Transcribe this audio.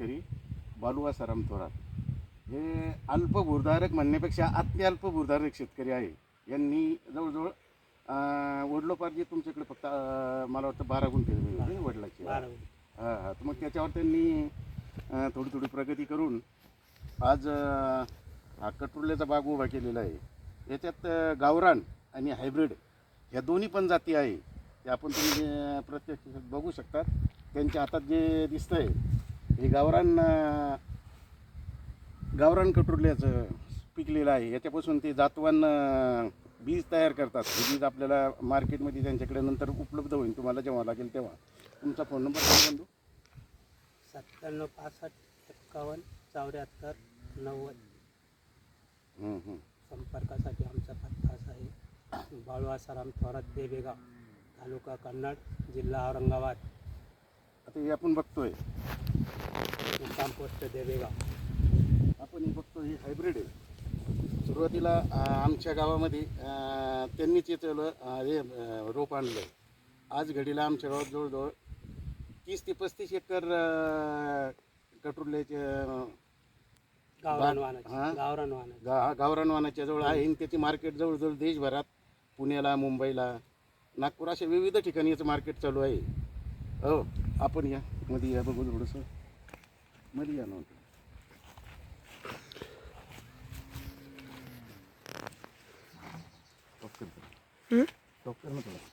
शेतकरी बालुवा सराम थोरात. हे अल्पभूधारक म्हणण्यापेक्षा अत्यल्प भूधारक शेतकरी आहे. यांनी जवळजवळ अं, वडिलोपार्जित तुमच्याकडे फक्त मला वाटतं बारा गुंठे वडिलाची. हां हां. तर मग त्याच्यावर त्यांनी थोडी थोडी प्रगती करून आज हा कटुर्ल्याचा बाग उभा केलेला आहे. याच्यात गावरान आणि हायब्रिड ह्या दोन्ही पण जाती आहे. ते आपण तुम्ही प्रत्यक्ष बघू शकता त्यांच्या हातात जे दिसतंय हे गावरान गावरान कटुर्ल्याचं पिकलेलं आहे. याच्यापासून ते जातवान बीज तयार करतात. हे बीज आपल्याला मार्केटमध्ये त्यांच्याकडे नंतर उपलब्ध होईल. तुम्हाला जेव्हा लागेल तेव्हा. तुमचा फोन नंबर सांगा बंधू. सत्त्याण्णव पासष्ट एक्कावन्न चौऱ्याहत्तर नव्वद. संपर्कासाठी आमचा पत्ता असा आहे. बाळू आसाराम थोरात देबेगाव तालुका कन्नड जिल्हा औरंगाबाद. आता हे आपण बघतोय. मुक्काम पोस्ट देबेगाव आपण हे बघतो हे हायब्रिड आहे. सुरुवातीला आमच्या गावामध्ये त्यांनीच अं, हे रोप आणलं आज घडीला आमच्या गावात जवळजवळ तीस ते पस्तीस एकर कटुर्ल्याचे हा? गावरानवानाच्या जवळ आहे आणि त्याची मार्केट जवळजवळ देशभरात पुण्याला मुंबईला नागपूर अशा विविध ठिकाणी याचं मार्केट चालू आहे. हो आपण या मध्ये या बघू थोडंसं. मध्ये या ना टॉप